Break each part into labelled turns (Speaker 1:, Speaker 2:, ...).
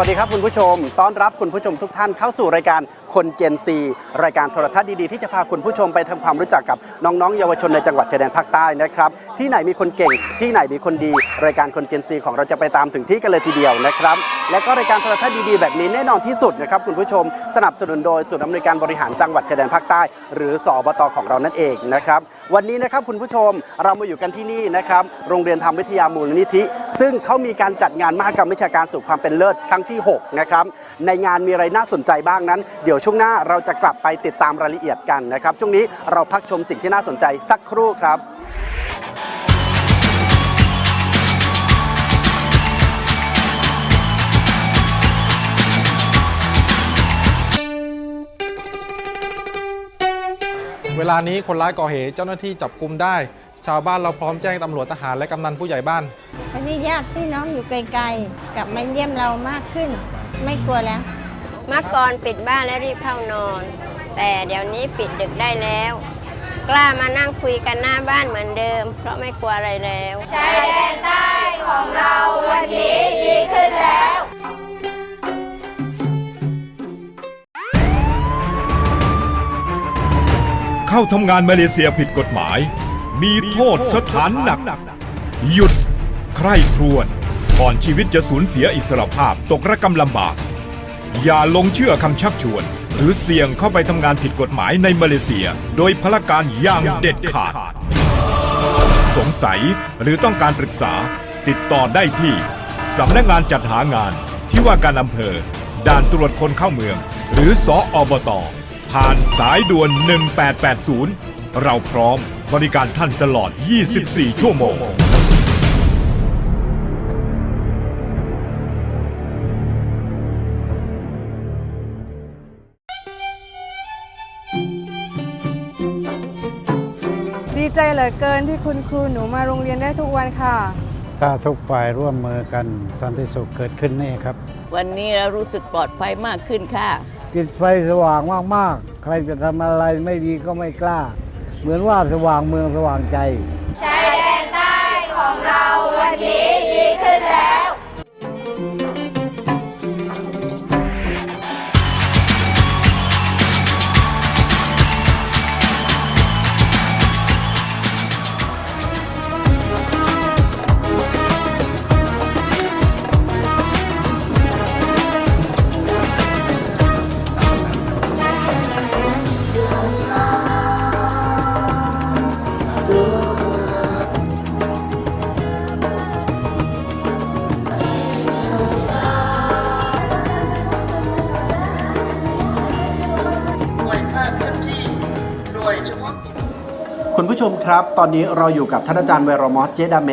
Speaker 1: สวัสดีครับคุณผู้ชม ต้อนรับคุณผู้ชมทุกท่านเข้าสู่รายการคนเจนซีรายการโทรทัศน์ดีๆ ที่จะพาคุณผู้ชมไปทำความรู้จักกับน้องๆ เยาวชนในจังหวัดชายแดนภาคใต้นะครับ ที่ไหนมีคนเก่ง ที่ไหนมีคนดี รายการคนเจนซีของเราจะไปตามถึงที่กันเลยทีเดียวนะครับ และก็รายการโทรทัศน์ดีๆ แบบนี้แน่นอนที่สุดนะครับคุณผู้ชมสนับสนุนโดยศูนย์อำนวยการบริหารจังหวัดชายแดนภาคใต้ หรือสอบตของเรานั่นเองนะครับ วันนี้นะครับคุณผู้ชมเรามาอยู่กันที่นี่นะครับโรงเรียนธรรมวิทยามูลนิธิ ซึ่งเขามีการจัดงานมหกรรมวิชาการสู่ความเป็นเลิศครั้งที่ 6 นะครับ ในงานมีอะไรน่าสนใจบ้างนั้น เดี๋ยวช่วงหน้าเราจะกลับไปติดตามรายละเอียดกันนะครับ ช่วงนี้เราพักชมสิ่งที่น่าสนใจสักครู่ครับ
Speaker 2: เวลานี้คนร้ายก่อเหตุเจ้าหน้าที่จับกลุ่มได้ ชาวบ้านเราพร้อมแจ้งตำรวจทหารและกำนันผู้ใหญ่บ้าน
Speaker 3: วันนี้ญาติพี่น้องอยู่ไกลๆ กลับมาเยี่ยมเรามากขึ้น ไม่กลัวแล้ว
Speaker 4: เมื่อก่อนปิดบ้านและรีบเข้านอน แต่เดี๋ยวนี้ปิดดึกได้แล้ว กล้ามานั่งคุยกันหน้าบ้านเหมือนเดิม เพราะไม่กลัวอะไรแล้ว
Speaker 5: เข้ ข้าทำงานมาเลเซียผิดกฎหมาย มีโทษสถานหนัก หยุด ใคร่ครวญก่อนชีวิตจะสูญเสียอิสรภาพตกระกำลำบาก อย่าลงเชื่อคำชักชวน หรือเสี่ยงเข้าไปทำงานผิดกฎหมายในมาเลเซีย โดยพละการอย่างเด็ดขาด สงสัยหรือต้องการปรึกษาติดต่อได้ที่สำนักงานจัดหางานที่ว่าการอำเภอ ด่านตรวจคนเข้าเมือง หรือสออบต ผ่านสายด่วน 1880 เราพร้อมบริการท่านตลอด 24 ชั่วโมง
Speaker 6: ดีใจเหลือเกินที่คุณครูหนูมาโรงเรียนได้ทุกวันค่ะ
Speaker 7: ถ้าทุกฝ่ายร่วมมือกันสันติสุขเกิดขึ้นแน่ครับ
Speaker 8: วันนี้เรารู้สึกปลอดภัยมากขึ้นค่ะ
Speaker 9: ติดไฟสว่างมากๆ ใครจะทำอะไรไม่ดีก็ไม่กล้า เหมือนว่าสว่างเมืองสว่างใจ
Speaker 1: ชายแด
Speaker 9: นใต้ของเราว
Speaker 4: ันนี้ดีขึ้นแล้ว
Speaker 1: ครับ ตอนนี้เราอยู่กับท่านอาจารย์เวโรมอสเจดาเม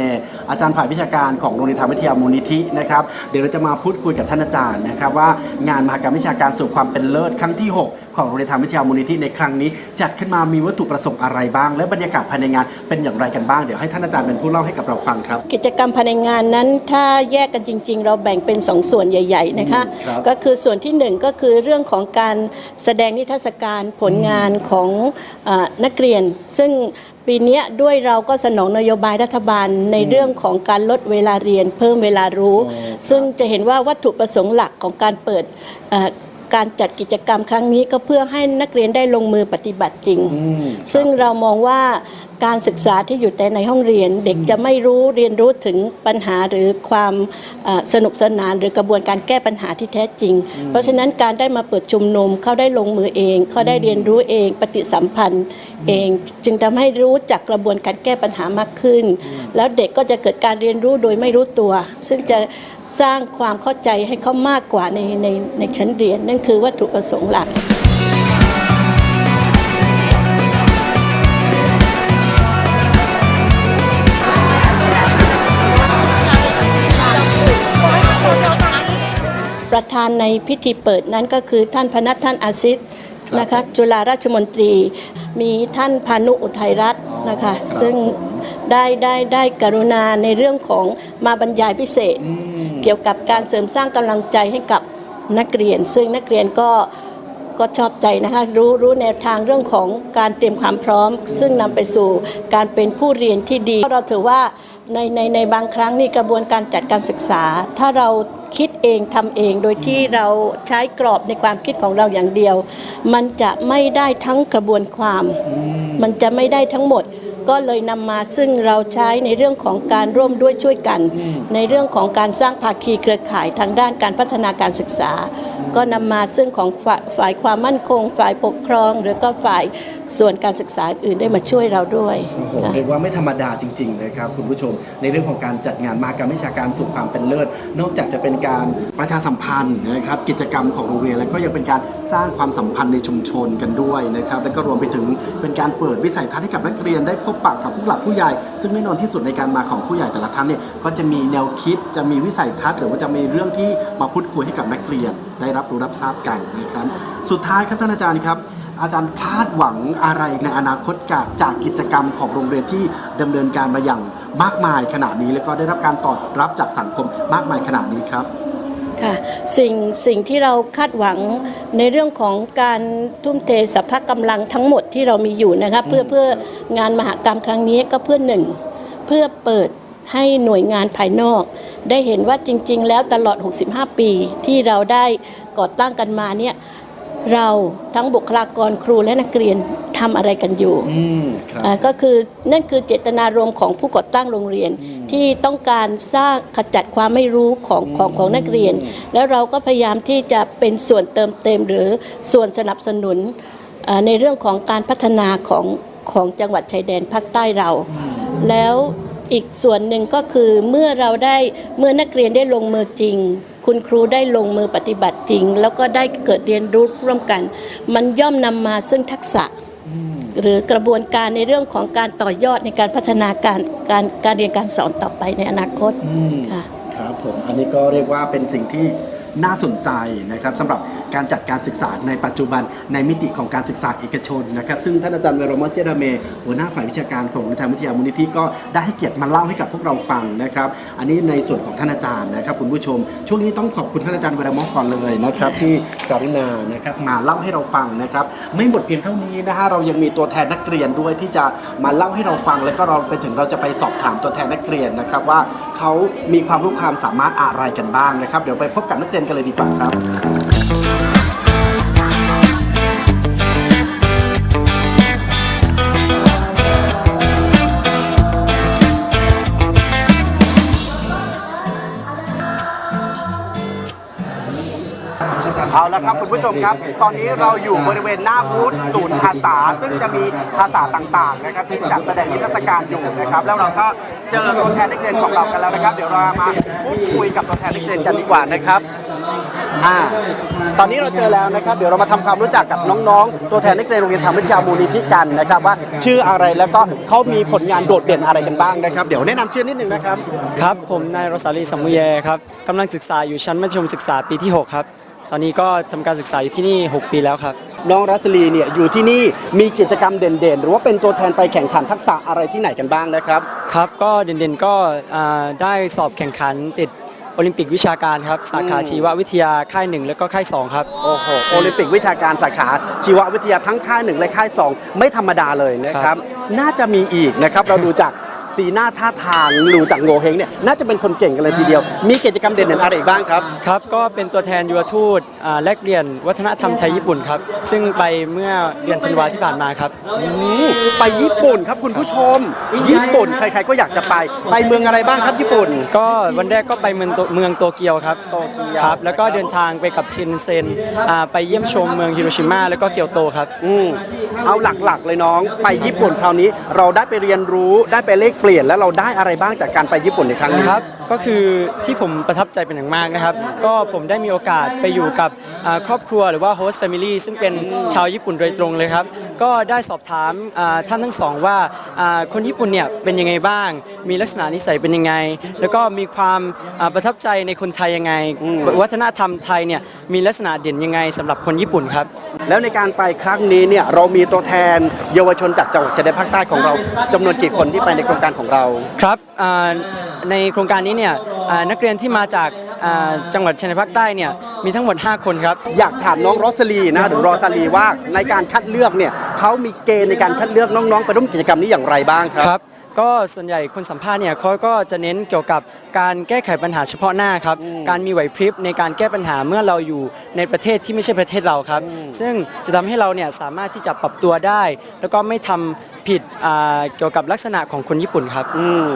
Speaker 1: อาจารย์ฝ่ายวิชาการของโรงเรียนธรรมวิทยามูลนิธินะครับ เดี๋ยวเราจะมาพูดคุยกับท่านอาจารย์นะครับว่างานมหกรรมวิชาการสู่ความเป็นเลิศครั้งที่ 6 ของโรงเรียนธรรมวิทยามูลนิธิในครั้งนี้ จัดขึ้นมามีวัตถุประสงค์อะไรบ้าง และบรรยากาศภายในงานเป็นอย่างไรกันบ้าง เดี๋ยวให้ท่านอาจารย์เป็นผู้เล่าให้กับเราฟังครับ
Speaker 8: กิจกรรมภายในงานนั้นถ้าแยกกันจริง ๆ เราแบ่งเป็นสองส่วนใหญ่ ๆ นะคะ
Speaker 1: อืมครับ
Speaker 8: ก็คือส่วนที่หนึ่งก็คือเรื่องของการแสดงนิทรรศการผลงานของเออนักเรียน ซึ่ง ปีเนี้ยด้วยเราก็สนองนโยบายรัฐบาลในเรื่องของการลดเวลาเรียนเพิ่มเวลารู้ ซึ่งจะเห็นว่าวัตถุประสงค์หลักของการเปิดเอ่อการจัดกิจกรรมครั้งนี้ก็เพื่อให้นักเรียนได้ลงมือปฏิบัติจริง ซึ่งเรามองว่า การศึกษาที่อยู่แต่ในห้องเรียน เด็กจะไม่รู้เรียนรู้ถึงปัญหาหรือความเอ่อสนุกสนานหรือกระบวนการแก้ปัญหาที่แท้จริง เพราะฉะนั้นการได้มาเปิดชุมนุมเขาได้ลงมือเอง เขาได้เรียนรู้เอง ปฏิสัมพันธ์เอง จึงทำให้รู้จักกระบวนการแก้ปัญหามากขึ้น แล้วเด็กก็จะเกิดการเรียนรู้โดยไม่รู้ตัว ซึ่งจะสร้างความเข้าใจให้เขามากกว่าในในในชั้นเรียนนั่นคือวัตถุประสงค์หลัก ประธานในพิธีเปิดนั้นก็คือท่านพนัทท่านอาซิตนะคะจุฬาราชมนตรีมีท่านพานุอุทัยรัตน์นะคะ ซึ่งได้ได้ได้กรุณาในเรื่องของมาบรรยายพิเศษ เกี่ยวกับการเสริมสร้างกำลังใจให้กับนักเรียน ซึ่งนักเรียนก็ก็ชอบใจนะคะรู้รู้แนวทางเรื่องของการเตรียมความพร้อม ซึ่งนำไปสู่การเป็นผู้เรียนที่ดี เราถือว่าในในในบางครั้งนี่กระบวนการจัดการศึกษา ถ้าเรา คิดเองทำเอง โดยที่เราใช้กรอบในความคิดของเราอย่างเดียว มันจะไม่ได้ทั้งกระบวนความ มันจะไม่ได้ทั้งหมด ก็เลยนำมาซึ่งเราใช้ในเรื่องของการร่วมด้วยช่วยกัน ในเรื่องของการสร้างภาคีเครือข่ายทางด้านการพัฒนาการศึกษา ก็นำมาซึ่งของฝ่ายฝ่ายความมั่นคง ฝ่ายปกครอง หรือก็ฝ่ายส่วนการศึกษาอื่นได้มาช่วยเราด้วย
Speaker 1: โอ้โห
Speaker 8: ค่ะ
Speaker 1: เรียกว่าไม่ธรรมดาจริง ๆ นะครับ คุณผู้ชม ในเรื่องของการจัดงานมากรรมวิชาการสู่ความเป็นเลิศ นอกจากจะเป็นการประชาสัมพันธ์นะครับ กิจกรรมของโรงเรียนแล้วก็ยังเป็นการสร้างความสัมพันธ์ในชุมชนกันด้วยนะครับ แล้วก็รวมไปถึงเป็นการเปิดวิสัยทัศน์ให้กับนักเรียนได้พบปะกับผู้หลักผู้ใหญ่ ซึ่งแน่นอนที่สุดในการมาของผู้ใหญ่แต่ละท่านเนี่ยก็จะมีแนวคิดจะมีวิสัยทัศน์หรือว่าจะมีเรื่องที่มาพูดคุยให้กับนักเรียน ได้รับรู้รับทราบกันนะครับ สุดท้ายครับท่านอาจารย์ครับ อาจารย์คาดหวังอะไรในอนาคตจากจากกิจกรรมของโรงเรียนที่ดำเนินการมาอย่างมากมายขนาดนี้ แล้วก็ได้รับการตอบรับจากสังคมมากมายขนาดนี้ครับ
Speaker 8: ค่ะสิ่งสิ่งที่เราคาดหวังในเรื่องของการทุ่มเทสรรพกำลังทั้งหมดที่เรามีอยู่นะคะเพื่อเพื่องานมหกรรมครั้งนี้ก็เพื่อหนึ่งเพื่อเปิดให้หน่วยงานภายนอก ได้เห็นว่าจริง ๆ แล้วตลอด 65 ปีที่เราได้ก่อตั้งกันมาเนี่ย เราทั้งบุคลากรครูและนักเรียนทำอะไรกันอยู่
Speaker 1: อืมครับ
Speaker 8: อ่าก็คือนั่นคือเจตนารมณ์ของผู้ก่อตั้งโรงเรียน ที่ต้องการสร้างขจัดความไม่รู้ของของของนักเรียน แล้วเราก็พยายามที่จะเป็นส่วนเติมเต็มหรือส่วนสนับสนุนอ่าในเรื่องของการพัฒนาของของจังหวัดชายแดนภาคใต้เรา แล้ว อีกส่วนหนึ่งก็คือเมื่อเราได้เมื่อนักเรียนได้ลงมือจริง คุณครูได้ลงมือปฏิบัติจริง แล้วก็ได้เกิดเรียนรู้ร่วมกัน มันย่อมนำมาซึ่งทักษะหรือกระบวนการในเรื่องของการต่อยอดในการพัฒนาการการการเรียนการสอนต่อไปในอนาคต
Speaker 1: อืม
Speaker 8: ค่ะ
Speaker 1: ครับผมอันนี้ก็เรียกว่าเป็นสิ่งที่ น่าสนใจนะครับสำหรับการจัดการศึกษาในปัจจุบันในมิติของการศึกษาเอกชนนะครับซึ่งท่านอาจารย์เวโรมอเจดาเมหัวหน้าฝ่ายวิชาการของทางวิทยามูลนิธิก็ได้ให้เกียรติมาเล่าให้กับพวกเราฟังนะครับ อันนี้ในส่วนของท่านอาจารย์นะครับคุณผู้ชม ช่วงนี้ต้องขอบคุณท่านอาจารย์เวโรมอก่อนเลยนะครับที่กรุณานะครับมาเล่าให้เราฟังนะครับไม่หมดเพียงเท่านี้นะฮะเรายังมีตัวแทนนักเรียนด้วยที่จะมาเล่าให้เราฟัง แล้วก็เราไปถึงเราจะไปสอบถามตัวแทนนักเรียนนะครับว่าเขามีความรู้ความสามารถอะไรกันบ้างนะครับ เดี๋ยวไปพบกับนักเรียนกันเลยดีกว่าครับ เอาละครับคุณผู้ชมครับ ตอนนี้เราอยู่บริเวณหน้าบูธศูนย์ภาษา ซึ่งจะมีภาษาต่างๆนะครับที่จัดแสดงนิทรรศการอยู่นะครับ แล้วเราก็เจอตัวแทนนักเรียนของเรากันแล้วนะครับ เดี๋ยวเรามาพูดคุยกับตัวแทนนักเรียนกันดีกว่านะครับ ตอนนี้เราเจอแล้วนะครับ เดี๋ยวเรามาทำความรู้จักกับน้องๆ ตัวแทนนักเรียนโรงเรียนธรรมวิทยามูลนิธิกันนะครับ ว่าชื่ออะไรแล้วก็เขามีผลงานโดดเด่นอะไรกันบ้างนะครับ เดี๋ยวแนะนำชื่อนิดนึงนะครับ
Speaker 10: ครับผมนายโรสาลีสัมมุเยครับกำลังศึกษาอยู่ชั้นมัธยมศึกษาปีที่ 6 ครับตอนนี้ก็ทำการศึกษาอยู่ที่นี่ 6 ปีแล้วครับ
Speaker 1: น้องรัสลีเนี่ยอยู่ที่นี่มีกิจกรรมเด่นๆ หรือว่าเป็นตัวแทนไปแข่งขันทักษะอะไรที่ไหนกันบ้างนะครับ
Speaker 10: ครับก็เด่นๆก็อ่าได้สอบแข่งขันติด โอลิมปิกวิชาการครับสาขาชีววิทยาค่าย1แล้วก็ค่าย2ครับ
Speaker 1: โอ้โหโอลิมปิกวิชาการสาขาชีววิทยาทั้งค่ายหนึ่งและค่ายสองไม่ธรรมดาเลยนะค
Speaker 10: ครั
Speaker 1: รับ
Speaker 10: บ
Speaker 1: น่าจะมีอีกนะครับเราดูจาก สีหน้าท่าทางดูจากโงเฮงเนี่ยน่าจะเป็นคนเก่งกันเลยทีเดียว มีกิจกรรมเด่นๆอะไรอีกบ้างครับ
Speaker 10: ครับ ก็เป็นตัวแทนยุวทูตอ่าแลกเปลี่ยนวัฒนธรรมไทยญี่ปุ่นครับ ซึ่งไปเมื่อเดือนธันวาที่ผ่านมาครับ
Speaker 1: อู้ไปญี่ปุ่นครับคุณผู้ชม ญี่ปุ่นใครๆก็อยากจะไป ไปเมืองอะไรบ้างครับญี่ปุ่น
Speaker 10: ก็วันแรกก็ไปเมืองโตเมืองโตเกียวครับ
Speaker 1: โตเกียว
Speaker 10: ครับแล้วก็เดินทางไปกับชินเซ็นอ่าไปเยี่ยมชมเมืองฮิโรชิมาแล้วก็เกียวโตครับ
Speaker 1: อืมเอาหลักๆเลยน้อง ไปญี่ปุ่นคราวนี้เราได้ไปเรียนรู้ได้ไปเลขเปเปลี่ยนแล้วเราได้อะไรบ้างจากการไปญี่ปุ่นในครั้งนี้
Speaker 10: ครับก็คือที่ผมประทับใจเป็นอย่างมากนะครับ ก็ผมได้มีโอกาสไปอยู่กับอ่าครอบครัวหรือว่า host family ซึ่งเป็นชาวญี่ปุ่นโดยตรงเลยครับ ก็ได้สอบถามอ่าท่านทั้งสองว่าอ่าคนญี่ปุ่นเนี่ยเป็นยังไงบ้าง มีลักษณะนิสัยเป็นยังไง แล้วก็มีความอ่าประทับใจในคนไทยยังไง วัฒนธรรมไทยเนี่ยมีลักษณะเด่นยังไงสำหรับคนญี่ปุ่นครับ
Speaker 1: แล้วในการไปครั้งนี้เนี่ยเรามีตัวแทนเยาวชนจากจังหวัดชายแดนภาคใต้ของเราจำนวนกี่คนที่ไปในโครงการของเรา
Speaker 10: ครับอ่าในโครงการนี้เนี่ยอ่านักเรียนที่มาจากอ่าจังหวัดชายแดนภาคใต้เนี่ยมีทั้งหมด 5 คนครับ
Speaker 1: อยากถามน้องรสลีนะหรือรอสลีว่าในการคัดเลือกเนี่ยเขามีเกณฑ์ในการคัดเลือกน้องๆ ไปร่วมกิจกรรมนี้อย่างไรบ้างครับ
Speaker 10: ครับก็ส่วนใหญ่คนสัมภาษณ์เนี่ยเขาก็จะเน้นเกี่ยวกับการแก้ไขปัญหาเฉพาะหน้าครับ การมีไหวพริบในการแก้ปัญหาเมื่อเราอยู่ในประเทศที่ไม่ใช่ประเทศเราครับ ซึ่งจะทำให้เราเนี่ยสามารถที่จะปรับตัวได้ แล้วก็ไม่ทำผิดอ่าเกี่ยวกับลักษณะของคนญี่ปุ่นครับ
Speaker 1: อืม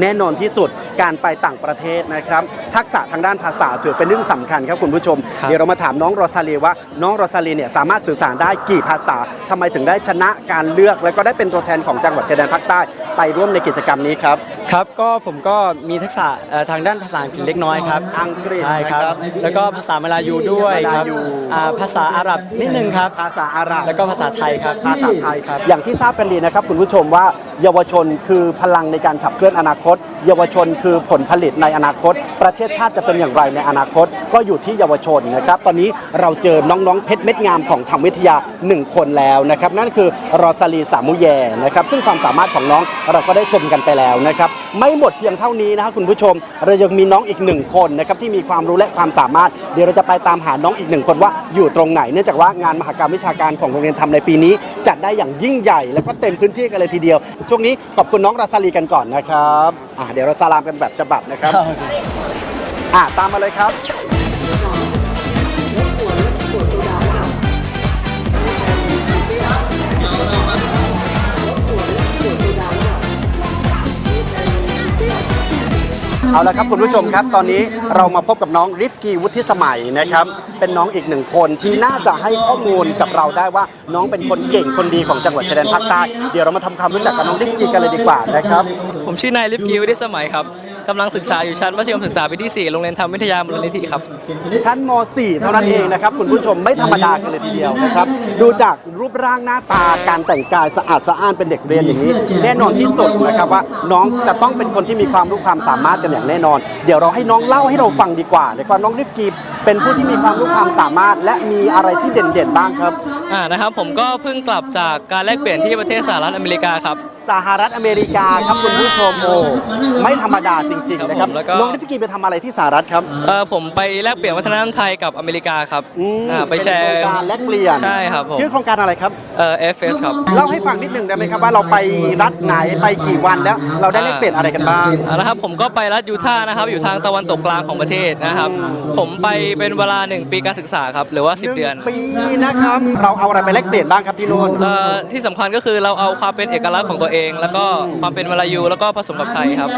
Speaker 1: แน่นอนที่สุดการไปต่างประเทศนะครับ ทักษะทางด้านภาษาถือเป็นเรื่องสำคัญครับคุณผู้ชม
Speaker 10: ครับ
Speaker 1: เดี๋ยวเรามาถามน้องโรซาลีว่า น้องโรซาลีเนี่ยสามารถสื่อสารได้กี่ภาษาทำไมถึงได้ชนะการเลือก แล้วก็ได้เป็นตัวแทนของจังหวัดชายแดนภาคใต้ไปร่วมในกิจกรรมนี้ครับ
Speaker 10: ครับก็ผมก็มีทักษะเอ่อทางด้านภาษาอังกฤษเล็กน้อยครับ
Speaker 1: อังกฤษ
Speaker 10: ใช่ครับ
Speaker 1: นะครับ
Speaker 10: แล้วก็ภาษามาลายูด้วยครับ
Speaker 1: มาลายู
Speaker 10: อ่าภาษาอาหรับนิดนึงครับ
Speaker 1: ภาษาอาหรับ
Speaker 10: แล้วก็ภาษาไทยครับ
Speaker 1: ภาษาไทยครับอย่างที่ทราบกันดีนะครับคุณผู้ชมว่าเยาวชนคือพลังในการขับเคลื่อนอนาคตเยาวชนคือผลผลิตในอนาคต ประเทศชาติจะเป็นอย่างไรในอนาคต ก็อยู่ที่เยาวชนนะครับ ตอนนี้เราเจอน้องๆเพชรเม็ดงามของธรรมวิทยา 1 คนแล้วนะครับ นั่นคือรอซาลีสามุแยนะครับ ซึ่งความสามารถของน้องเราก็ได้ชมกันไปแล้วนะครับ ไม่หมดเพียงเท่านี้นะครับคุณผู้ชม เรายังมีน้องอีกหนึ่งคนนะครับที่มีความรู้และความสามารถ เดี๋ยวเราจะไปตามหาน้องอีกหนึ่งคนว่าอยู่ตรงไหน เนื่องจากว่างานมหกรรมวิชาการของโรงเรียนทำในปีนี้ จัดได้อย่างยิ่งใหญ่ แล้วก็เต็มพื้นที่กันเลยทีเดียว ช่วงนี้ขอบคุณน้องราซาลีกันก่อนนะครับอ่าเดี๋ยวเราสลามกันแบบฉบับนะครับอ่าตามมาเลยครับ เอาละครับคุณผู้ชมครับ ตอนนี้เรามาพบกับน้องริฟกีวุฒิสมัยนะครับ เป็นน้องอีกหนึ่งคนที่น่าจะให้ข้อมูลกับเราได้ว่าน้องเป็นคนเก่งคนดีของจังหวัดชายแดนภาคใต้เดี๋ยวเรามาทำความรู้จักกับน้องริฟกีกันเลยดีกว่านะครับ
Speaker 11: ผมชื่อนายลิฟกีวุฒิสมัยครับำลังศึกษาอยู่ชั้นมัธยมศึกษาปีที่ 4 โรงเรียนธรรมวิทยามูลนิธิครับ
Speaker 1: ชั้นม .4 เท่านั้นเองนะครับคุณผู้ชมไม่ธรรมดากันเลยทีเดียวนะครับดูจากรูปร่างหน้าตาการแต่งกายสะอาดสะอ้านเป็นเด็กเรียนอย่างนี้ แน่นอนที่สุดนะครับว่าน้องจะต้องเป็นคนที่มีความรู้ความสามารถกันอย่างแน่นอน เดี๋ยวเราให้น้องเล่าให้เราฟังดีกว่านะครับน้องริฟกี เป็นผู้ที่มีความรู้ความสามารถ และมีอะไรที่เด่นๆบ้างครับ
Speaker 11: อ่านะครับผมก็เพิ่งกลับจากการแลกเปลี่ยนที่ประเทศสหรัฐอเมริกาครับ
Speaker 1: สหรัฐอเมริกาครับคุณผู้ชมโอ้ไม่ธรรมดาจริงๆนะครับ
Speaker 11: ครับผมแล้วก็
Speaker 1: น้องริฟกีไปทำอะไรที่สหรัฐครับ
Speaker 11: เออผมไปแลกเปลี่ยนวัฒนธรรมไทยกับอเมริกาครับ
Speaker 1: อืม
Speaker 11: อ่าไปแช
Speaker 1: เป็น
Speaker 11: ร์
Speaker 1: โครงการแลกเปลี่ยน
Speaker 11: ใช่ครับผม
Speaker 1: ชื่อโครงการอะไรครับ
Speaker 11: เอ่อ FS ครับ
Speaker 1: เล่าให้ฟังนิดหนึ่งได้ไหมครับว่าเราไปรัฐไหนไปกี่วันแล้ว เราได้แลกเปลี่ยนอะไรกันบ้าง
Speaker 11: อ่านะครับผมก็ไปรัฐยูทาห์นะครับอยู่ทางตะวันตกกลางของประเทศนะครับ ผมไปเป็นเวลา 1 ปีการศึกษาครับ หรือว่า 10 เดือน
Speaker 1: ปีนะครับ เราเอาอะไรไปแลกเปลี่ยนบ้างครับที่นู่น
Speaker 11: เอ่อที่สำคัญก็คือเราเอาความเป็นเอกลักษณ์ของตัวเอง แล้วก็ความเป็นมาลายูแล้วก็ผสมกับไทยครับ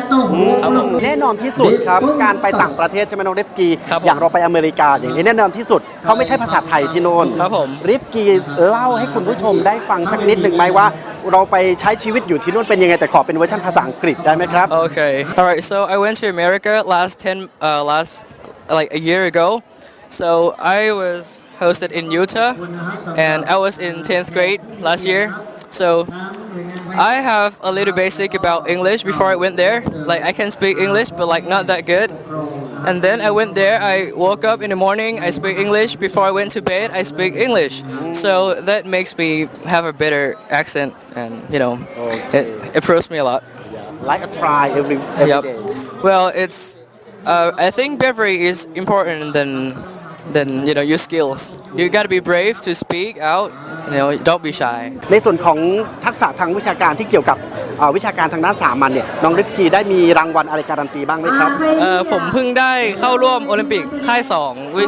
Speaker 11: ครับผม
Speaker 1: แน่นอนที่สุดครับ การไปต่างประเทศใช่ไหมน้องริฟกี
Speaker 11: ครับผม
Speaker 1: อย่างเราไปอเมริกาอย่างนี้แน่นอนที่สุดเขาไม่ใช่ภาษาไทยที่โน่น
Speaker 11: ครับผม
Speaker 1: ริฟกีเล่าให้คุณผู้ชมได้ฟังสักนิดหนึ่งไหมว่า เราไปใช้ชีวิตอยู่ที่นู่นเป็นยังไงแต่ขอเป็นเวอร์ชันภาษาอังกฤษได้ไหมครับ
Speaker 11: Okay. All right. So I went to America last ten, uh, last like a year ago. So I was hosted in Utah, and I was in tenth grade last year. So I have a little basic about English before I went there. Like I can speak English, but like not that good. And then I went there. I woke up in the morning. I speak English. Before I went to bed, I speak English. So that makes me have a better accent, and you know, it improves me a lot.
Speaker 1: like a try every every
Speaker 11: Yep.
Speaker 1: day
Speaker 11: Well, it's. Uh, I think bravery is important than than you know your skills. You got to be brave to speak out. You know, don't be shy.
Speaker 1: ในส่วนของทักษะทางวิชาการที่เกี่ยวกับเอ่อวิชาการทางด้านสามัญเนี่ยน้องริฟกีได้มีรางวัลอะไรการันตีบ้างไหมครับ
Speaker 11: เอ่อผมเพิ่งได้เข้าร่วมโอลิมปิกค่าย2วิ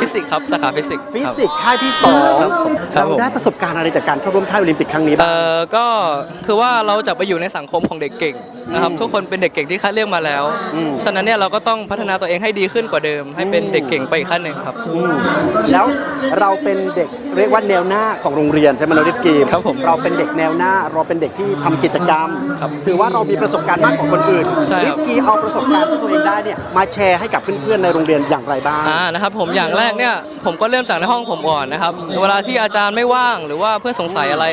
Speaker 11: ฟิสิกส์ครับสาขาฟิสิกส์
Speaker 1: ฟิ
Speaker 11: ครับ
Speaker 1: สิกส์ค่ายที่สอง
Speaker 11: ครับผมครับ
Speaker 1: เรา
Speaker 11: ผม
Speaker 1: ได้ประสบการณ์อะไรจากการเข้าร่วมค่ายโอลิมปิกครั้งนี้บ้าง
Speaker 11: เอ่อก็คือว่าเราจะไปอยู่ในสังคมของเด็กเก่งนะครับ ทุกคนเป็นเด็กเก่งที่คัดเลือกมาแล้ว
Speaker 1: อืม
Speaker 11: ฉะนั้นเนี่ยเราก็ต้องพัฒนาตัวเองให้ดีขึ้นกว่าเดิม ให้เป็นเด็กเก่งไปอีกขั้นหนึ่งครับ
Speaker 1: อืมแล้วเราเป็นเด็กเรียกว่าแนวหน้าของโรงเรียนใช่ไหมน้องริฟกี
Speaker 11: ครับผม
Speaker 1: เราเป็นเด็กแนวหน้า เราเป็นเด็กที่ทำกิจกรรม
Speaker 11: ครับ
Speaker 1: ถือว่าเรามีประสบการณ์มากกว่าคนอื่น
Speaker 11: ใช่ครับ
Speaker 1: ริฟกีเอาประสบการณ์ที่ตัวเองได้เนี่ยมาแชร์ให้กับเพื่อนๆในโรงเรียนอย่างไรบ้าง
Speaker 11: อ่านะครับผมอย่างแรกเนี่ยผมก็เริ่มจากในห้องผมก่อนนะครับเวลาที่อาจารย์ไม่ว่างหรือว่าเพื่อนสงสัยอะไร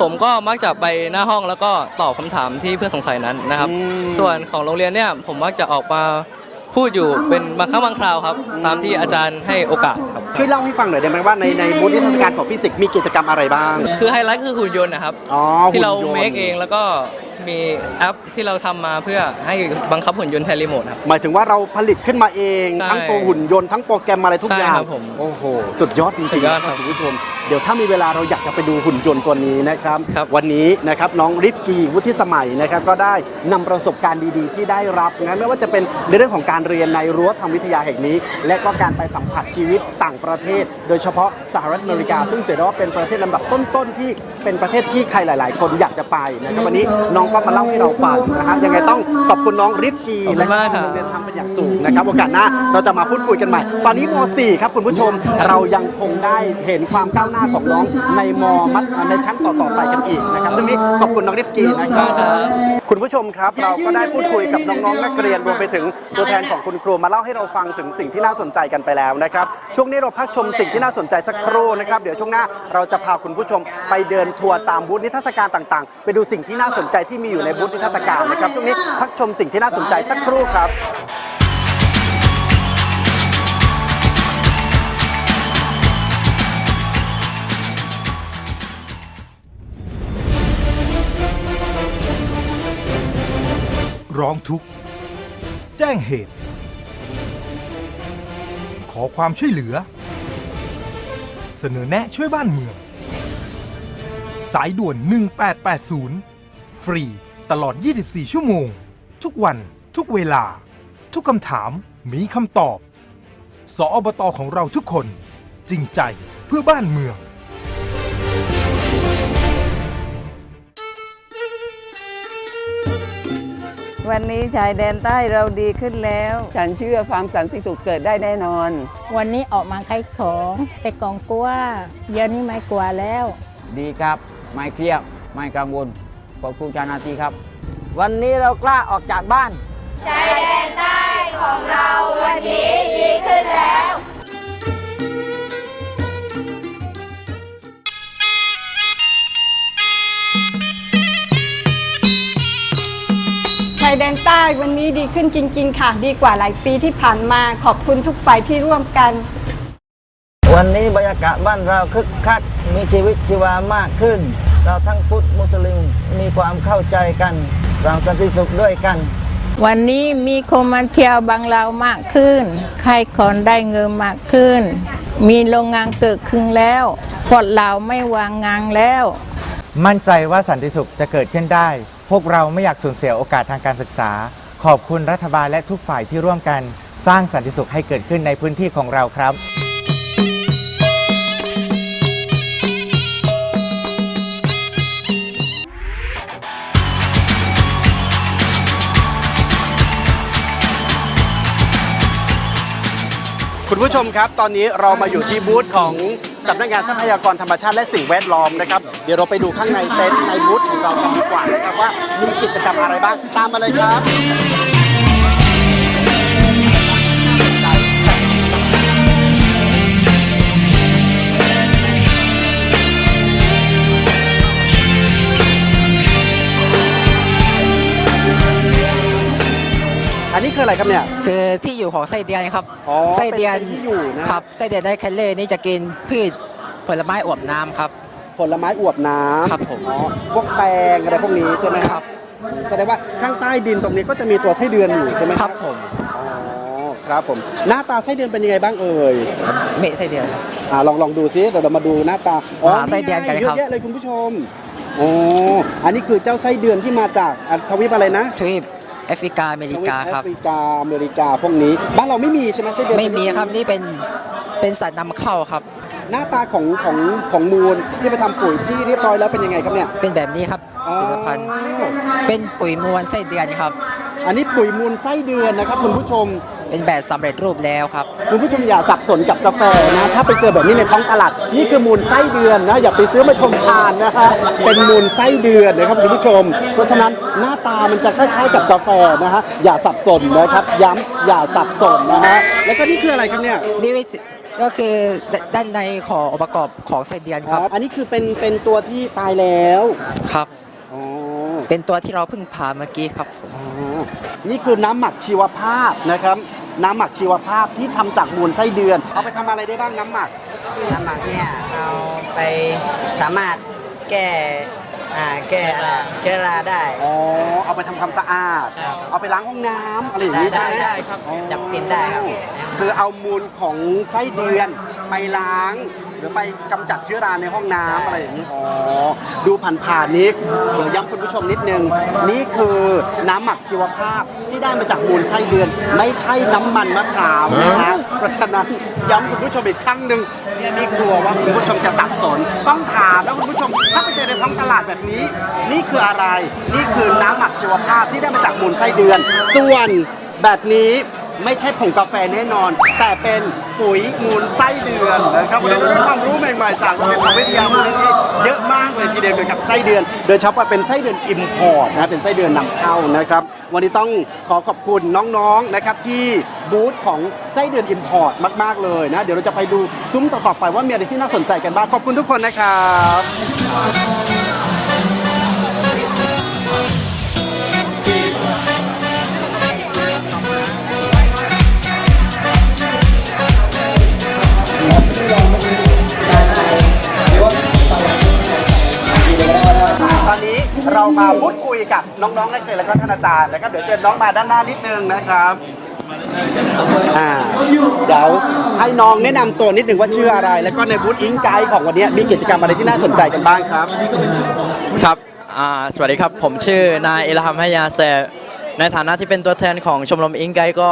Speaker 11: ผมก็มักจะไปหน้าห้องแล้วก็ตอบคำถามที่เพื่อนสงสัยนั้นนะครับ
Speaker 1: อืม
Speaker 11: ส่วนของโรงเรียนเนี่ยผมมักจะออกมา พูดอยู่เป็นบางครั้งบางคราวครับ ตามที่อาจารย์ให้โอกาสครับ
Speaker 1: ช่วยเล่าให้ฟังหน่อยได้ไหมว่าในในบูธนิทรรศการของฟิสิกส์มีกิจกรรมอะไรบ้าง
Speaker 11: คือไฮไลท์คือหุ่นยนต์นะครับ
Speaker 1: อ๋อ
Speaker 11: ที่เรา
Speaker 1: หุ่นยนต์
Speaker 11: เมคเองแล้วก็ มีแอปที่เราทำมาเพื่อให้บังคับหุ่นยนต์ไทยรีโมทครับ
Speaker 1: หมายถึงว่าเราผลิตขึ้นมาเอง
Speaker 11: ใช่
Speaker 1: ทั้งตัวหุ่นยนต์ทั้งโปรแกรมอะไรทุก
Speaker 11: ใช่
Speaker 1: อย่าง
Speaker 11: ครับผม
Speaker 1: โอ้โห สุดยอดจ
Speaker 11: สุ
Speaker 1: ริง
Speaker 11: ด
Speaker 1: ๆ
Speaker 11: ยอด
Speaker 1: นะค
Speaker 11: ครั
Speaker 1: รับบคุณผู้ชม เดี๋ยวถ้ามีเวลาเราอยากจะไปดูหุ่นยนต์ตัวนี้นะครับ
Speaker 11: ครับ
Speaker 1: วันนี้นะครับน้องริฟกีวุฒิสมัยนะครับก็ได้นำประสบการณ์ดีๆ ที่ได้รับนะไม่ว่าจะเป็นในเรื่องของการเรียนในรั้วธรรมวิทยาแห่งนี้ และก็การไปสัมผัสชีวิตต่างประเทศ โดยเฉพาะสหรัฐอเมริกา ซึ่งถือได้ว่าเป็นประเทศลำดับต้นๆที่เป็นประเทศที่ใครหลาย ๆ คนอยากจะไปนะครับวันนี้น้องก็มาเล่าให้เราฟังนะฮะยังไงต้องขอบคุณน้องริฟกี
Speaker 11: ขอบคุณ
Speaker 1: และก็
Speaker 11: มากครับ
Speaker 1: โรงเรียนทำเป็นอย่างสูงนะครับโอกาสหน้าเราจะมาพูดคุยกันใหม่ ตอนนี้ม .4 ครับคุณผู้ชมเรายังคงได้เห็นความก้าวหน้าของน้องในมมัธในชั้นต่อๆไปกันอีกนะครับตรงนี้ขอบคุณน้องริฟกีนะครับ คุณผู้ชมครับเราก็ได้พูดคุยกับน้องๆนักเรียนรวมไปถึงตัวแทนของคุณครูมาเล่าให้เราฟังถึงสิ่งที่น่าสนใจกันไปแล้วนะครับ ช่วงนี้เราพักชมสิ่งที่น่าสนใจสักครู่นะครับ เดี๋ยวช่วงหน้าเราจะพาคุณผู้ชมไปเดินทัวร์ตามบูธนิทรรศการต่างๆ ไปดูสิ่งที่น่าสนใจที่มีอยู่ในบูธนิทรรศการนะครับช่วงนี้พักชมสิ่งที่น่าสนใจสักครู่ครับ
Speaker 12: ร้องทุกข์ แจ้งเหตุ ขอความช่วยเหลือ เสนอแนะช่วยบ้านเมือง สายด่วน 1880 ฟรี ตลอด 24 ชั่วโมง ทุกวัน ทุกเวลา ทุกคำถามมีคำตอบ สออบตของเราทุกคน จริงใจเพื่อบ้านเมือง
Speaker 6: วันนี้ชายแดนใต้เราดีขึ้นแล้ว
Speaker 13: ฉันเชื่อความสันติสุขเกิดได้แน่นอน
Speaker 3: วันนี้ออกมาขายของแต่กองกลัวเดี๋ยวนี้ไม่กลัวแล้ว
Speaker 13: ดีครับ ไม่เครียดไม่กังวล ขอบคุณเจ้าหน้าที่ครับ วันนี้เรากล้าออกจากบ้าน
Speaker 6: ชายแดนใต้วันนี้ดีขึ้นจริง ๆ ค่ะ ดีกว่าหลายปีที่ผ่านมาขอบคุณทุกฝ่ายที่ร่วมกัน
Speaker 13: วันนี้บรรยากาศบ้านเราคึกคักมีชีวิตชีวามากขึ้น เราทั้งพุทธมุสลิมมีความเข้าใจกันสังสันติสุขด้วยกัน
Speaker 3: วันนี้มีคนมาเที่ยวบางเรามากขึ้นใครคนได้เงินมากขึ้น มีโรงงานเกิดขึ้นแล้วพวกเราไม่วางงานแล้ว
Speaker 10: มั่นใจว่าสันติสุขจะเกิดขึ้นได้ พวกเราไม่อยากสูญเสียโอกาสทางการศึกษา ขอบคุณรัฐบาลและทุกฝ่ายที่ร่วมกัน สร้างสันติสุขให้เกิดขึ้นในพื้นที่ของเราครับ
Speaker 1: คุณผู้ชมครับ ตอนนี้เรามาอยู่ที่บูธของสำนักงานทรัพยากรธรรมชาติและสิ่งแวดล้อมนะครับ เดี๋ยวเราไปดูข้างในเต็นท์ในบูธของเรากันดีกว่านะครับว่ามีกิจกรรมอะไรบ้างตามมาเลยครับ อันนี้คืออะไรครับเนี่ย
Speaker 13: คือที่อยู่ของไส้เดือนครับ
Speaker 1: อ๋อ
Speaker 13: ไส้เดือน
Speaker 1: ป็ที่อยู่นะ
Speaker 13: ครับไส้เดือนได้แคลเลอร์นี่จะกินพืชผลไม้อวบน้ำครับ
Speaker 1: ผลไม้อวบน้ำ
Speaker 13: ครับผม
Speaker 1: อ๋อพวกแตงอะไรพวกนี้ใช่ไหมครับแสดงว่าข้างใต้ดินตรงนี้ก็จะมีตัวไส้เดือนอยู่ใช่ไหม
Speaker 13: ค
Speaker 1: ค
Speaker 13: รั
Speaker 1: รั
Speaker 13: บบผม
Speaker 1: อ๋อครับผมหน้าตาไส้เดือนเป็นยังไงบ้างเอ่ย
Speaker 13: เมะไส้เดือน
Speaker 1: อ่าลองลองดูซิเดี๋ยวเรามาดูหน้าตา
Speaker 13: หาไส้เดือนกัน
Speaker 1: เย
Speaker 13: ครับ
Speaker 1: อะแยะเลยคุณผู้ชมโอ้อันนี้คือเจ้าไส้เดือนที่มาจากอะทวีปอะไรนะ
Speaker 13: ทวีป แอฟริกาอเมริกา
Speaker 1: ทวีป
Speaker 13: ครับ
Speaker 1: แอฟริกาอเมริกาพวกนี้ บ้านเราไม่มีใช่ไหมไส้เดือน
Speaker 13: ไม่มีครับนี่เป็นเป็นสัตว์นำเข้าครับ
Speaker 1: หน้าตาของของของมูลที่ไปทำปุ๋ยที่เรียบร้อยแล้วเป็นยังไงครับเนี่ย
Speaker 13: เป็นแบบนี้ครับ
Speaker 1: อ๋อ
Speaker 13: ผลิตภัณฑ์เป็นปุ๋ยมวลไส้เดือนครับ
Speaker 1: อันนี้ปุ๋ยมูลไส้เดือนนะครับคุณผู้ชม
Speaker 13: เป็นแบบสำเร็จรูปแล้วครับ
Speaker 1: คุณผู้ชมอย่าสับสนกับกาแฟนะ ถ้าไปเจอแบบนี้ในท้องตลาด นี่คือมูลไส้เดือนนะ อย่าไปซื้อมาชมทานนะคะเป็นมูลไส้เดือนนะครับคุณผู้ชม เพราะฉะนั้นหน้าตามันจะคล้ายๆกับกาแฟนะฮะ อย่าสับสนนะครับ ย้ำอย่าสับสนนะฮะ แล้วก็นี่คืออะไรครับเนี่ย
Speaker 13: นี่วิธีก็คือด้านในขององค์ประกอบของไส้เดือนครับ
Speaker 1: อันนี้คือเป็นเป็นตัวที่ตายแล้ว
Speaker 13: ครับ
Speaker 1: อ๋อ
Speaker 13: เป็นตัวที่เราเพิ่งผ่าเมื่อกี้ครับผม
Speaker 1: อ๋อนี่คือน้ำหมักชีวภาพนะครับ น้ำหมักชีวภาพที่ทำจากมูลไส้เดือน เอาไปทำอะไรได้บ้างน้ำหมัก
Speaker 13: น้ำหมักเนี่ยเราไปสามารถแก้อ่าแก้อ่าเชื้อราได้
Speaker 1: อ๋อ เอาไปทำความสะอาดเอาไปล้างห้องน้ำอะไรอย่างนี้ใช่ไหม
Speaker 13: ได้ครับดับกลิ่นได้ครับ
Speaker 1: คือเอามูลของไส้เดือนไปล้าง หรือไปกำจัดเชื้อราในห้องน้ำอะไรอย่างนี้ อ๋อ ดูผ่านๆนี้เดี๋ยวย้ำคุณผู้ชมนิดนึง นี่คือน้ำหมักชีวภาพที่ได้มาจากมูลไส้เดือน ไม่ใช่น้ำมันมะพร้าวนะฮะเพราะฉะนั้นย้ำคุณผู้ชมอีกครั้งหนึ่งเนี่ยนี่กลัวว่าคุณผู้ชมจะสับสน ต้องถามแล้วคุณผู้ชมถ้าไปเจอในท้องตลาดแบบนี้ นี่คืออะไร นี่คือน้ำหมักชีวภาพที่ได้มาจากมูลไส้เดือน ส่วนแบบนี้ ไม่ใช่ผงกาแฟแน่นอน แต่เป็นปุ๋ยมูลไส้เดือนนะครับวันนี้เราได้ความรู้ใหม่ๆจากโรงเรียนทางวิทยามูลนิธิเยอะมากเลยทีเดียวเกี่ยวกับไส้เดือน โดยเฉพาะเป็นไส้เดือนอิมพอร์ตนะเป็นไส้เดือนนำเข้านะครับวันนี้ต้องขอขอบคุณน้องๆนะครับที่บูธของไส้เดือนอิมพอร์ตมากๆเลยนะเดี๋ยวเราจะไปดูซุ้มต่อๆไปว่ามีอะไรที่น่าสนใจกันบ้างขอบคุณทุกคนนะครับ เรามาพูดคุยกับน้องๆนักเรียนแล้วก็ท่านอาจารย์นะครับเดี๋ยวเชิญน้องมาด้านหน้านิดนึงนะครับอ่าเดี๋ยวให้น้องแนะนำตัวนิดนึงว่าชื่ออะไร แล้วก็ในบูธอิงไกด์ของวันนี้มีกิจกรรมอะไรที่น่าสนใจกันบ้างครับ
Speaker 10: ครับอ่าสวัสดีครับ ผมชื่อนายอิลฮัมฮยาแซในฐานะที่เป็นตัวแทนของชมรมอิงไกก็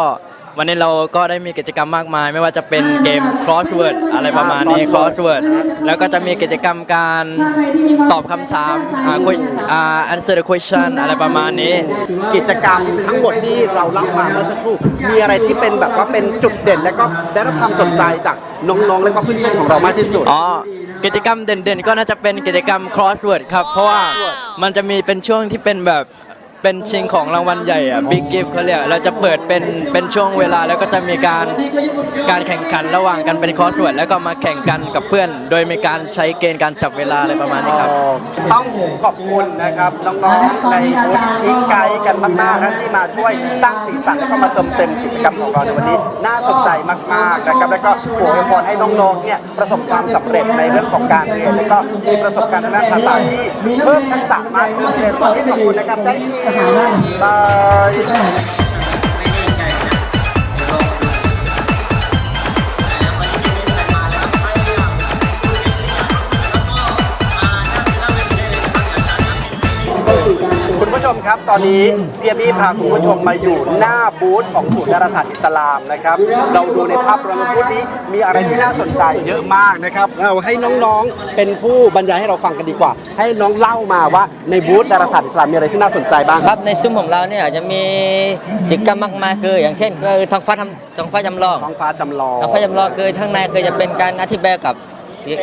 Speaker 10: วันนี้เราก็ได้มีกิจกรรมมากมาย ไม่ว่าจะเป็นเกม crossword อะไรประมาณนี้ crossword แล้วก็จะมีกิจกรรมการตอบคำถามอ่า ques- อ่า answer the question อะไรประมาณนี้
Speaker 1: กิจกรรมทั้งหมดที่เราเล่ามาเมื่อสักครู่ มีอะไรที่เป็นแบบว่าเป็นจุดเด่น และก็ได้รับความสนใจจากน้องๆ และก็เพื่อนๆของเรามากที่สุด
Speaker 10: อ๋อ กิจกรรมเด่นๆ ก็น่าจะเป็นกิจกรรม crossword ครับ เพราะว่ามันจะมีเป็นช่วงที่เป็นแบบ เป็นชิงของรางวัลใหญ่อะ big gift เขาเรียกเราจะเปิดเป็นเป็นช่วงเวลาแล้วก็จะมีการการแข่งขันระหว่างกันเป็น crossword แล้วก็มาแข่งกันกับเพื่อน โดยมีการใช้เกณฑ์การจับเวลาอะไรประมาณนี้ครับ
Speaker 1: ต้องขอบคุณนะครับน้องๆในบูธอิงไกด์กันมากๆนะที่มาช่วยสร้างสีสันแล้วก็มาเติมเต็มกิจกรรมของเราในวันนี้ น่าสนใจมากๆนะครับแล้วก็ขออวยพรให้น้องๆเนี่ยประสบความสำเร็จในเรื่องของการเรียนแล้วก็มีประสบการณ์ทางด้านภาษาที่เพิ่มทักษะมากขึ้นเลยวันนี้ขอบคุณนะครับได้ที่บาย คุณผู้ชมครับ ตอนนี้เพียบี้พาคุณผู้ชมมาอยู่หน้าบูธของศูนย์ดาราศาสตร์อิสลามนะครับ เราดูในภาพรวมบูธนี้มีอะไรที่น่าสนใจเยอะมากนะครับ เราให้น้องๆเป็นผู้บรรยายให้เราฟังกันดีกว่า ให้น้องเล่ามาว่าในบูธดาราศาสตร์อิสลามมีอะไรที่น่าสนใจบ้าง
Speaker 14: ครับในซุ้มของเราเนี่ยอาจจะมีกิจกรรมมากมายคือ อย่างเช่นคือท้องฟ้าทำท้องฟ้าจำลอง
Speaker 1: ท้องฟ้าจำลอง
Speaker 14: ท้องฟ้าจำลองคือข้างในคือจะเป็นการอธิบายกับ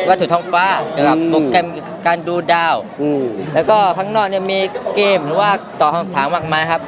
Speaker 14: วัตถุท้องฟ้าเกี่ยวกับโปรแกรมการดูดาวแล้วก็ข้างนอกเนี่ยมีเกมหรือว่าตอบคำถามมากมายครับ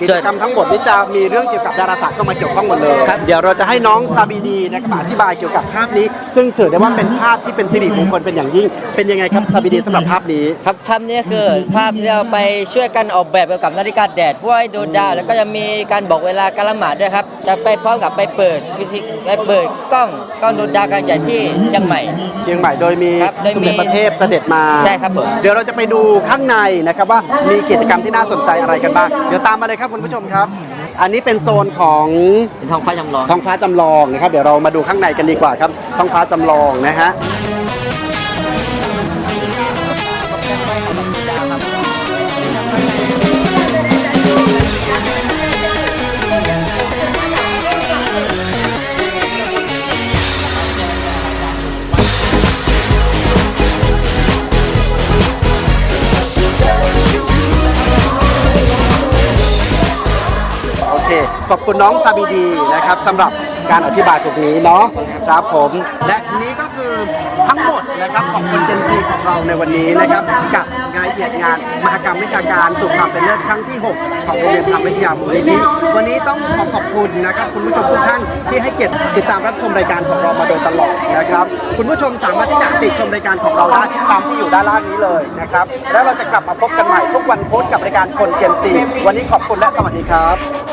Speaker 1: กิจกรรมทั้งหมดนี้จะมีเรื่องเกี่ยวกับดาราศาสตร์เข้ามาเกี่ยวข้องหมดเลยเดี๋ยวเราจะให้น้องซาบีดีนะครับอธิบายเกี่ยวกับภาพนี้ ซึ่งถือได้ว่าเป็นภาพที่เป็นสิริมงคลเป็นอย่างยิ่ง เป็นยังไงครับซาบีดีสำหรับภาพนี้
Speaker 14: ครับภาพนี้คือภาพที่เราไปช่วยกันออกแบบเกี่ยวกับนาฬิกาแดดเพื่อให้ดูดาวแล้วก็จะมีการบอกเวลาการละหมาดด้วยครับจะไปพร้อมกับไปเปิดพิธีไปเปิดกล้องกล้องดูดาวกันใหญ่ที่เชียงใหม่
Speaker 1: เชียงใหม่โดยมี
Speaker 14: ครับโดย
Speaker 1: สม
Speaker 14: มี
Speaker 1: เด็จพระเทพเสด็จมา
Speaker 14: ใช่ครับผม
Speaker 1: เดี๋ยวเราจะไปดูข้างในนะครับว่ามีกิจกรรมที่น่าสนใจอะไรกันบ้าง เดี๋ยวตามมาเลยครับคุณผู้ชมครับ อันนี้เป็นโซนของ
Speaker 14: ท้องฟ้าจำลอง
Speaker 1: ท้องฟ้าจำลองนะครับ เดี๋ยวเรามาดูข้างในกันดีกว่าครับท้องฟ้าจำลองนะฮะ ขอบคุณน้องซาบีดีนะครับสำหรับการอธิบายตรงนี้เนาะครับผมและนี้ก็คือทั้งหมดนะครับของคนเจนซีของเราในวันนี้นะครับกับรายละเอียดงานมหกรรมวิชาการสู่ความเป็นเลิศครั้งที่ 6 ของโรงเรียนธรรมวิทยามูลนิธิวันนี้ต้องขอขอบคุณนะครับคุณผู้ชมทุกท่านที่ให้เกียรติติดตามรับชมรายการของเรามาโดยตลอดนะครับคุณผู้ชมสามารถที่จะติดชมรายการของเราได้ตามที่อยู่ด้านล่างนี้เลยนะครับแล้วเราจะกลับมาพบกันใหม่ทุกวันพุธกับรายการคนเจนซีวันนี้ขอบคุณและสวัสดีครับ